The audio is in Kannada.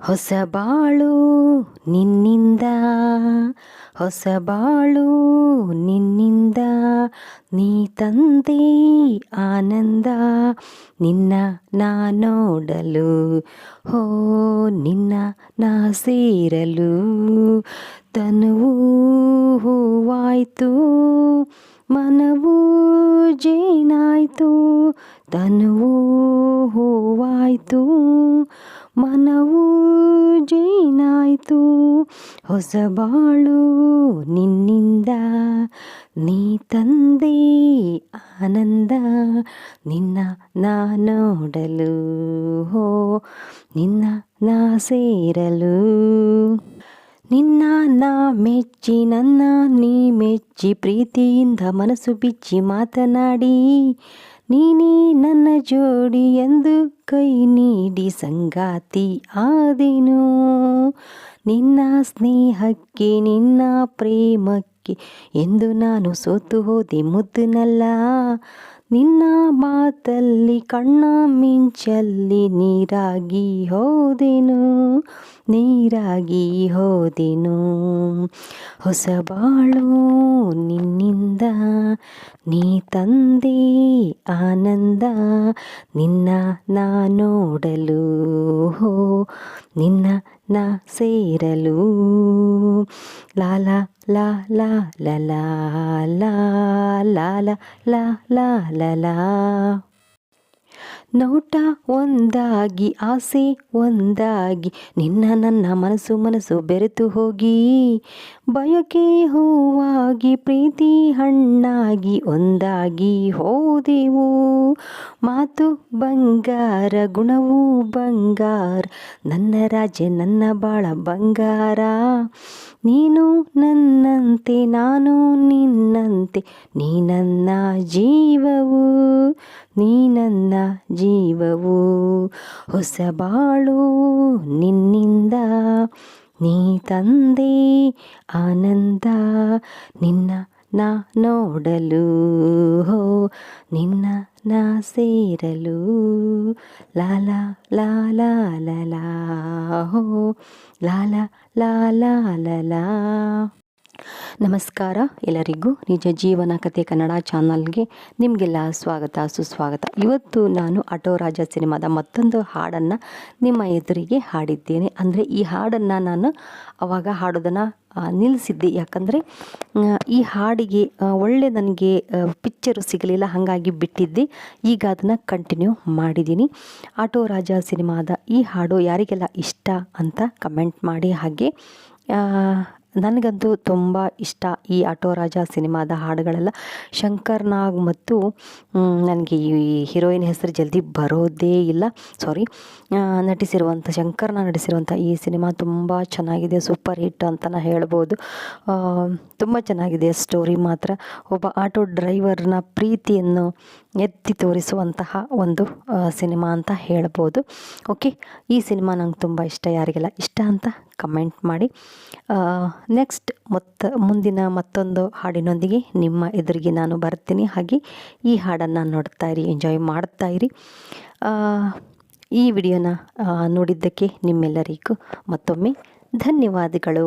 ಹೊಸ ಬಾಳು ನಿನ್ನಿಂದ, ಹೊಸ ಬಾಳು ನಿನ್ನಿಂದ, ನೀ ತಂದೆ ಆನಂದ, ನಿನ್ನ ನಾ ನೋಡಲು, ಹೋ ನಿನ್ನ ನಾ ಸೇರಲು, ತನುವು ಹೂವಾಯ್ತು, ಮನವು ಜೇನಾಯ್ತು, ತನುವು ಹೂವಾಯ್ತು ಮನವು ಜೈನಾಯ್ತು. ಹೊಸ ಬಾಳು ನಿನ್ನಿಂದ, ನೀ ತಂದೆ ಆನಂದ, ನಿನ್ನ ನಾ ನೋಡಲು ಹೋ, ನಿನ್ನ ನಾ ಸೇರಲು. ನಿನ್ನ ನಾ ಮೆಚ್ಚಿ, ನನ್ನ ನೀ ಮೆಚ್ಚಿ, ಪ್ರೀತಿಯಿಂದ ಮನಸ್ಸು ಬಿಚ್ಚಿ ಮಾತನಾಡಿ. ನೀನೇ ನನ್ನ ಜೋಡಿ ಎಂದು ಕೈ ನೀಡಿ ಸಂಗಾತಿ ಆದೆನು. ನಿನ್ನ ಸ್ನೇಹಕ್ಕೆ, ನಿನ್ನ ಪ್ರೇಮಕ್ಕೆ ಎಂದು ನಾನು ಸೋತು ಹೋದೆ ಮುದ್ದುನಲ್ಲ. ನಿನ್ನ ಮಾತಲ್ಲಿ, ಕಣ್ಣ ಮಿಂಚಲ್ಲಿ ನೀರಾಗಿ ಹೋದೆನು ನೀರಾಗಿ ಹೋದೆನು. ಹೊಸ ಬಾಳು ನಿನ್ನಿಂದ ನೀ ತಂದೆ ಆನಂದ ನಿನ್ನ ನಾ ನೋಡಲು ನಿನ್ನ ನಾ ಸೇರಲು ಲಾಲ ಲ ಲಾ ಲಾ ಲಾ ಲಾ ಲಾ ಲಾ ಲಾ ನೋಟ ಒಂದಾಗಿ, ಆಸೆ ಒಂದಾಗಿ, ನಿನ್ನ ನನ್ನ ಮನಸ್ಸು ಮನಸ್ಸು ಬೆರೆತು ಹೋಗಿ, ಬಯಕೆ ಹೂವಾಗಿ, ಪ್ರೀತಿ ಹಣ್ಣಾಗಿ ಒಂದಾಗಿ ಹೋದೆವು. ಮಾತು ಬಂಗಾರ, ಗುಣವು ಬಂಗಾರ, ನನ್ನ ರಾಜ ನನ್ನ ಬಾಳ ಬಂಗಾರ. ನೀನು ನನ್ನಂತೆ, ನಾನು ನಿನ್ನಂತೆ ನೀ ನನ್ನ ಜೀವವು. ನೀ ನನ್ನ ಜೀವವು. ಹೊಸ ಬಾಳು ನಿನ್ನಿಂದ. ನೀ ತಂದೆ ಆನಂದ. ನಿನ್ನ ನಾ ನೋಡಲು. ಹೋ, ನಿನ್ನ ನಾ ಸೇರಲು. ಲಾಲ ಲಾಲ ಲಲಾ ಹೋ ಲಾಲ ಲಾಲ ಲಲಾ ನಮಸ್ಕಾರ ಎಲ್ಲರಿಗೂ. ನಿಜ ಜೀವನ ಕಥೆ ಕನ್ನಡ ಚಾನಲ್ಗೆ ನಿಮಗೆಲ್ಲ ಸ್ವಾಗತ, ಸುಸ್ವಾಗತ. ಇವತ್ತು ನಾನು ಆಟೋ ರಾಜ ಸಿನಿಮಾದ ಮತ್ತೊಂದು ಹಾಡನ್ನು ನಿಮ್ಮ ಎದುರಿಗೆ ಹಾಡಿದ್ದೇನೆ. ಅಂದರೆ ಈ ಹಾಡನ್ನು ನಾನು ಅವಾಗ ಹಾಡೋದನ್ನು ನಿಲ್ಲಿಸಿದ್ದೆ ಯಾಕಂದರೆ ಈ ಹಾಡಿಗೆ ಒಳ್ಳೆ ನನಗೆ ಪಿಕ್ಚರು ಸಿಗಲಿಲ್ಲ, ಹಾಗಾಗಿ ಬಿಟ್ಟಿದ್ದೆ. ಈಗ ಅದನ್ನು ಕಂಟಿನ್ಯೂ ಮಾಡಿದ್ದೀನಿ. ಆಟೋ ರಾಜ ಸಿನಿಮಾದ ಈ ಹಾಡು ಯಾರಿಗೆಲ್ಲ ಇಷ್ಟ ಅಂತ ಕಮೆಂಟ್ ಮಾಡಿ. ಹಾಗೆ ನನಗಂತೂ ತುಂಬ ಇಷ್ಟ ಈ ಆಟೋ ರಾಜ ಸಿನಿಮಾದ ಹಾಡುಗಳೆಲ್ಲ. ಶಂಕರ್ ನಾಗ್ ಮತ್ತು ನನಗೆ ಈ ಹೀರೋಯಿನ್ ಹೆಸರು ಜಲ್ದಿ ಬರೋದೇ ಇಲ್ಲ. ಸಾರಿ ನಟಿಸಿರುವಂಥ, ಶಂಕರ್ನ ನಟಿಸಿರುವಂಥ ಈ ಸಿನಿಮಾ ತುಂಬ ಚೆನ್ನಾಗಿದೆ, ಸೂಪರ್ ಹಿಟ್ ಅಂತಲೇ ಹೇಳ್ಬೋದು. ತುಂಬ ಚೆನ್ನಾಗಿದೆ ಸ್ಟೋರಿ ಮಾತ್ರ. ಒಬ್ಬ ಆಟೋ ಡ್ರೈವರ್ನ ಪ್ರೀತಿಯನ್ನು ಎತ್ತಿ ತೋರಿಸುವಂತಹ ಒಂದು ಸಿನಿಮಾ ಅಂತ ಹೇಳ್ಬೋದು. ಓಕೆ, ಈ ಸಿನಿಮಾ ನಂಗೆ ತುಂಬ ಇಷ್ಟ, ಯಾರಿಗೆಲ್ಲ ಇಷ್ಟ ಅಂತ? ಕಮೆಂಟ್ ಮಾಡಿ. ನೆಕ್ಸ್ಟ್ ಮತ್ತು, ಮುಂದಿನ ಮತ್ತೊಂದು ಹಾಡಿನೊಂದಿಗೆ ನಿಮ್ಮ ಎದುರಿಗೆ ನಾನು ಬರ್ತೀನಿ. ಹಾಗೆ ಈ ಹಾಡನ್ನು ನೋಡ್ತಾ ಇರಿ ಎಂಜಾಯ್ ಮಾಡ್ತಾ ಇರಿ. ಈ ವಿಡಿಯೋನ ನೋಡಿದ್ದಕ್ಕೆ ನಿಮ್ಮೆಲ್ಲರಿಗೂ ಮತ್ತೊಮ್ಮೆ ಧನ್ಯವಾದಗಳು.